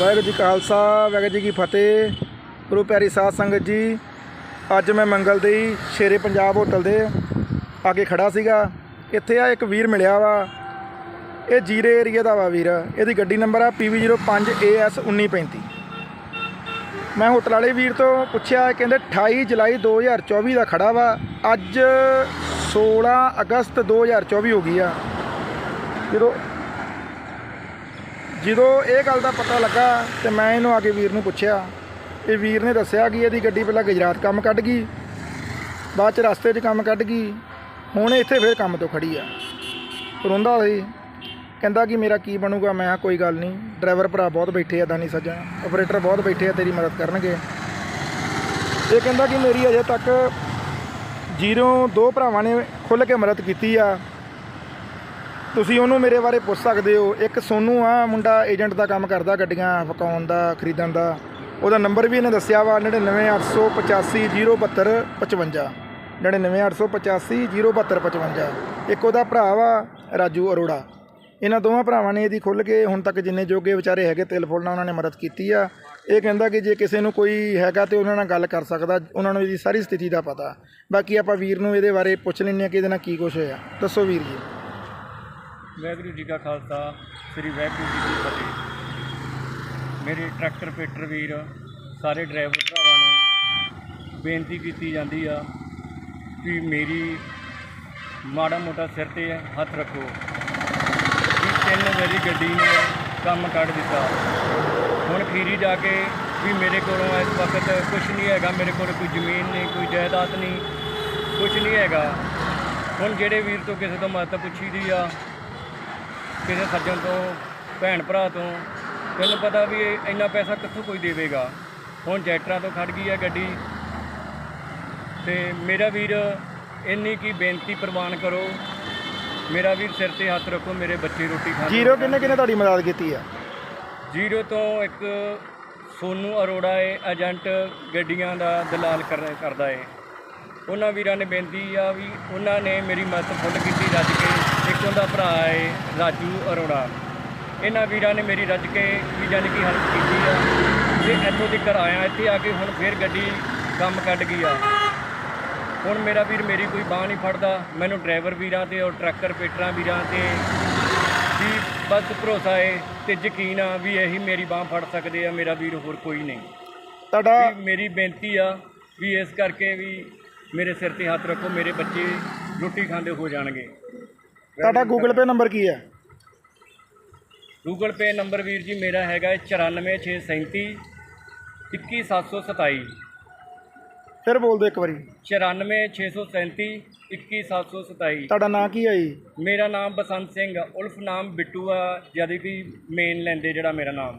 ਵਾਹਿਗੁਰੂ ਜੀ ਖਾਲਸਾ, ਵਾਹਿਗੁਰੂ ਜੀ ਕੀ ਫਤਿਹ। ਗੁਰੂ ਪਿਆਰੀ ਸਾਧ ਸੰਗਤ ਜੀ, ਅੱਜ ਮੈਂ ਮੰਗਲਦਈ ਸ਼ੇਰੇ ਪੰਜਾਬ ਹੋਟਲ ਦੇ ਅੱਗੇ ਖੜਾ ਸੀਗਾ। ਇੱਥੇ ਆ ਇੱਕ ਵੀਰ ਮਿਲਿਆ ਵਾ। ਇਹ ਜੀਰੇ ਏਰੀਆ ਦਾ ਵਾ ਵੀਰ। ਇਹਦੀ ਗੱਡੀ ਨੰਬਰ ਆ PV05AS1935 ਮੈਂ ਹੋਟਲ ਵਾਲੇ ਵੀਰ ਤੋਂ ਪੁੱਛਿਆ ਕਹਿੰਦੇ 28 ਜੁਲਾਈ 2024 ਦਾ ਖੜਾ ਵਾ। ਅੱਜ 16 ਅਗਸਤ 2024 ਹੋ ਗਈ ਆ। ਜਦੋਂ ਜਦੋਂ ਇਹ ਗੱਲ ਦਾ ਪਤਾ ਲੱਗਾ ਤੇ ਮੈਂ ਇਹਨੂੰ ਆ ਕੇ ਵੀਰ ਨੂੰ ਪੁੱਛਿਆ। ਇਹ ਵੀਰ ਨੇ ਦੱਸਿਆ ਕਿ ਇਹਦੀ ਗੱਡੀ ਪਹਿਲਾਂ ਗੁਜਰਾਤ ਕੰਮ ਕੱਢ ਗਈ, ਬਾਅਦ ਚ ਰਸਤੇ 'ਚ ਕੰਮ ਕੱਢ ਗਈ, ਹੁਣ ਇੱਥੇ ਫੇਰ ਕੰਮ ਤੋਂ ਖੜੀ ਆ। ਰੋਂਦਾ ਸੀ, ਕਹਿੰਦਾ ਕਿ ਮੇਰਾ ਕੀ ਬਣੂਗਾ? ਮੈਂ ਕੋਈ ਗੱਲ ਨਹੀਂ, ਡਰਾਈਵਰ ਭਰਾ ਬਹੁਤ ਬੈਠੇ ਆ, ਦਾਨੀ ਸੱਜਣ। ਆਪਰੇਟਰ ਬਹੁਤ ਬੈਠੇ ਆ, ਤੇਰੀ ਮਦਦ ਕਰਨਗੇ। ਇਹ ਕਹਿੰਦਾ ਕਿ ਮੇਰੀ ਅਜੇ ਤੱਕ ਜੀਰੋ ਦੋ ਭਰਾਵਾਂ ਨੇ ਖੁੱਲ੍ਹ ਕੇ ਮਦਦ ਕੀਤੀ ਆ। ਤੁਸੀਂ ਉਹਨੂੰ ਮੇਰੇ ਬਾਰੇ ਪੁੱਛ ਸਕਦੇ ਹੋ। ਇੱਕ ਸੋਨੂ ਆ, ਮੁੰਡਾ ਏਜੰਟ ਦਾ ਕੰਮ ਕਰਦਾ ਗੱਡੀਆਂ ਫਕਾਉਣ ਦਾ, ਖਰੀਦਣ ਦਾ। ਉਹਦਾ ਨੰਬਰ ਵੀ ਇਹਨੇ ਦੱਸਿਆ ਵਾ 9988507255 9988507255 ਇੱਕ ਉਹਦਾ ਭਰਾ ਵਾ, ਰਾਜੂ ਅਰੋੜਾ। ਇਹਨਾਂ ਦੋਵਾਂ ਭਰਾਵਾਂ ਨੇ ਇਹਦੀ ਖੁੱਲ ਕੇ ਹੁਣ ਤੱਕ ਜਿੰਨੇ ਜੋਗੇ ਵਿਚਾਰੇ ਹੈਗੇ, ਤਿਲ ਫੁੱਲ ਨਾਲ ਉਹਨਾਂ ਨੇ ਮਦਦ ਕੀਤੀ ਆ। ਇਹ ਕਹਿੰਦਾ ਕਿ ਜੇ ਕਿਸੇ ਨੂੰ ਕੋਈ ਹੈਗਾ ਤੇ ਉਹਨਾਂ ਨਾਲ ਗੱਲ ਕਰ ਸਕਦਾ, ਉਹਨਾਂ ਨੂੰ ਇਹਦੀ ਸਾਰੀ ਸਥਿਤੀ ਦਾ ਪਤਾ। ਬਾਕੀ ਆਪਾਂ ਵੀਰ ਨੂੰ ਇਹਦੇ ਬਾਰੇ ਪੁੱਛ ਲੈਂਦੇ ਆ ਕਿ ਇਹਦੇ ਨਾਲ ਕੀ ਕੁਝ ਹੋਇਆ। ਦੱਸੋ ਵੀਰ ਜੀ। ਵਾਹਿਗੁਰੂ ਜੀ ਕਾ ਖਾਲਸਾ, ਸ੍ਰੀ ਵਾਹਿਗੁਰੂ ਜੀ ਕੀ ਫਤਿਹ। ਮੇਰੇ ਟਰੈਕਟਰ ਪੇਟਰ ਵੀਰ, ਸਾਰੇ ਡਰਾਈਵਰ ਭਰਾਵਾਂ ਨੂੰ ਬੇਨਤੀ ਕੀਤੀ ਜਾਂਦੀ ਆ ਕਿ ਮੇਰੀ ਮਾੜਾ ਮੋਟਾ ਸਿਰ ਤੇ ਹੱਥ ਰੱਖੋ। ਕਿ ਤਿੰਨ ਵਾਰੀ ਗੱਡੀ ਨੇ ਕੰਮ ਕੱਢ ਦਿੱਤਾ। ਹੁਣ ਖੀਰੀ ਜਾ ਕੇ ਵੀ ਮੇਰੇ ਕੋਲੋਂ ਇਸ ਵਕਤ ਕੁਝ ਨਹੀਂ ਹੈਗਾ, ਮੇਰੇ ਕੋਲ ਕੋਈ ਜ਼ਮੀਨ ਨਹੀਂ, ਕੋਈ ਜਾਇਦਾਦ ਨਹੀਂ ਕੁਝ ਨਹੀਂ ਹੈਗਾ। ਹੁਣ ਜਿਹੜੇ ਵੀਰ ਤੋਂ ਕਿਸੇ ਤੋਂ ਮਦਦ ਪੁੱਛੀ ਦੀ ਆ ਕਿਸੇ ਸੱਜਣ ਤੋਂ ਭੈਣ ਭਰਾ ਤੋਂ ਤੈਨੂੰ ਪਤਾ ਵੀ ਇਹ ਇੰਨਾ ਪੈਸਾ ਕਿੱਥੋਂ ਕੋਈ ਦੇਵੇਗਾ? ਹੁਣ ਜੈਟਰਾਂ ਤੋਂ ਖੜ ਗਈ ਹੈ ਗੱਡੀ। ਤੇ ਮੇਰਾ ਵੀਰ ਇੰਨੀ ਕੀ ਬੇਨਤੀ ਪ੍ਰਵਾਨ ਕਰੋ। ਮੇਰਾ ਵੀਰ ਸਿਰ ਤੇ ਹੱਥ ਰੱਖੋ ਮੇਰੇ ਬੱਚੇ ਰੋਟੀ ਖਾਣ ਜੀਰੋ ਕਿੰਨੇ ਕਿੰਨੇ ਤੁਹਾਡੀ ਮਦਦ ਕੀਤੀ ਆ? ਜੀਰੋ ਤੋਂ ਇੱਕ ਸੋਨੂ ਅਰੋੜਾ ਹੈ ਏਜੰਟ ਗੱਡੀਆਂ ਦਾ ਦਲਾਲ ਕਰ- ਕਰਦਾ ਹੈ ਉਹਨਾਂ ਵੀਰਾਂ ਨੇ ਬੇਨਤੀ ਆ ਵੀ ਉਹਨਾਂ ਨੇ ਮੇਰੀ ਮਦਦ ਫੁੱਲ ਕੀਤੀ ਰੱਜ ਕੇ ਇੱਕ ਉਹਦਾ ਭਰਾ ਹੈ ਰਾਜੂ ਅਰੋੜਾ। ਇਹਨਾਂ ਵੀਰਾਂ ਨੇ ਮੇਰੀ ਰੱਜ ਕੇ ਵੀ ਜਾਣੀ ਕਿ ਹੈਲਪ ਕੀਤੀ ਆ। ਤੇ ਇੱਥੋਂ ਤੱਕ ਆਇਆ ਇੱਥੇ ਆ ਕੇ ਹੁਣ ਫੇਰ ਗੱਡੀ ਕੰਮ ਕੱਢ ਗਈ ਆ। ਹੁਣ ਮੇਰਾ ਵੀਰ ਮੇਰੀ ਕੋਈ ਬਾਹ ਨਹੀਂ ਫੜਦਾ। ਮੈਨੂੰ ਡਰਾਈਵਰ ਵੀਰਾਂ ਤੇ ਔਰ ਟਰੱਕਰ ਪੇਟਰਾਂ ਵੀਰਾਂ ਤੇ ਵੀ ਬਸ ਭਰੋਸਾ ਹੈ ਤੇ ਯਕੀਨ ਆ ਵੀ ਇਹੀ ਮੇਰੀ ਬਾਹ ਫੜ ਸਕਦੇ ਆ ਮੇਰਾ ਵੀਰ ਹੋਰ ਕੋਈ ਨਹੀਂ। ਤੁਹਾਡਾ ਮੇਰੀ ਬੇਨਤੀ ਆ ਵੀ ਇਸ ਕਰਕੇ ਵੀ ਮੇਰੇ ਸਿਰ ਤੇ ਹੱਥ ਰੱਖੋ ਮੇਰੇ ਬੱਚੇ ਰੋਟੀ ਖਾਂਦੇ ਹੋ ਜਾਣਗੇ। ਤੁਹਾਡਾ ਗੂਗਲ ਪੇ ਨੰਬਰ ਕੀ ਹੈ? ਗੂਗਲ ਪੇ ਨੰਬਰ ਵੀਰ ਜੀ ਮੇਰਾ ਹੈਗਾ 94637 21727 ਫਿਰ ਬੋਲ ਦਿਓ ਇੱਕ ਵਾਰੀ। 94637 21727 ਤੁਹਾਡਾ ਨਾਂ ਕੀ ਹੈ ਜੀ? ਮੇਰਾ ਨਾਮ ਬਸੰਤ ਸਿੰਘ ਆ, ਉਲਫ ਨਾਮ ਬਿੱਟੂ ਆ ਜਦ ਕਿ ਮੇਨ ਲੈਂਦੇ ਜਿਹੜਾ ਮੇਰਾ ਨਾਮ।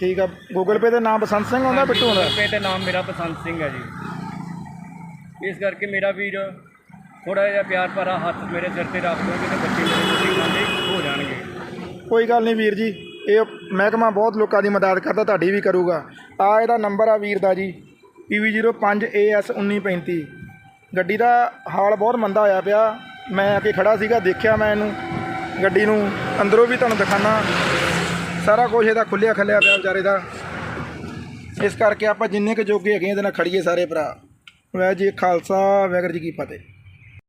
ਠੀਕ ਆ ਗੂਗਲ ਪੇ ਦੇ ਨਾਮ ਬਸੰਤ ਸਿੰਘ ਆਉਂਦਾ ਬਿੱਟੂ ਆਉਂਦਾ? ਪੇ ਤੇ ਨਾਮ ਮੇਰਾ ਬਸੰਤ ਸਿੰਘ ਹੈ ਜੀ। ਇਸ ਕਰਕੇ ਮੇਰਾ ਵੀਰ ਥੋੜਾ ਜਿਹਾ ਪਿਆਰ ਭਰਾ ਹੱਥ ਮੇਰੇ ਸਿਰ ਤੇ ਰੱਖ ਦੋਗੇ ਤੇ ਬੱਚੇ ਮੇਰੇ ਰੋਟੀ ਖਾਂਦੇ ਹੋ ਜਾਣਗੇ। ਕੋਈ ਗੱਲ ਨਹੀਂ ਵੀਰ ਜੀ, ਇਹ ਮਹਿਕਮਾ ਬਹੁਤ ਲੋਕਾਂ ਦੀ ਮਦਦ ਕਰਦਾ, ਤੁਹਾਡੀ ਵੀ ਕਰੂਗਾ। ਆ ਇਹਦਾ ਨੰਬਰ ਆ ਵੀਰ ਦਾ ਜੀ PV05AS1935 ਗੱਡੀ ਦਾ ਹਾਲ ਬਹੁਤ ਮੰਦਾ ਹੋਇਆ ਪਿਆ। ਮੈਂ ਆ ਕੇ ਖੜਾ ਸੀਗਾ, ਦੇਖਿਆ ਮੈਂ ਇਹਨੂੰ। ਗੱਡੀ ਨੂੰ ਅੰਦਰੋਂ ਵੀ ਤੁਹਾਨੂੰ ਦਿਖਾਣਾ ਸਾਰਾ ਕੁਝ ਇਹਦਾ ਖੁੱਲਿਆ ਖੱਲਿਆ ਪਿਆ ਵਿਚਾਰੇ ਦਾ। ਇਸ ਕਰਕੇ ਆਪਾਂ ਜਿੰਨੇ ਕੁ ਜੋਗੇ ਹੈਗੇ ਇਹਦੇ ਨਾਲ ਖੜੀਏ ਸਾਰੇ ਭਰਾ। ਵਾਹਿਗੁਰੂ ਜੀ ਖਾਲਸਾ, ਵਾਹਿਗੁਰੂ ਜੀ ਕੀ ਫਤਿਹ।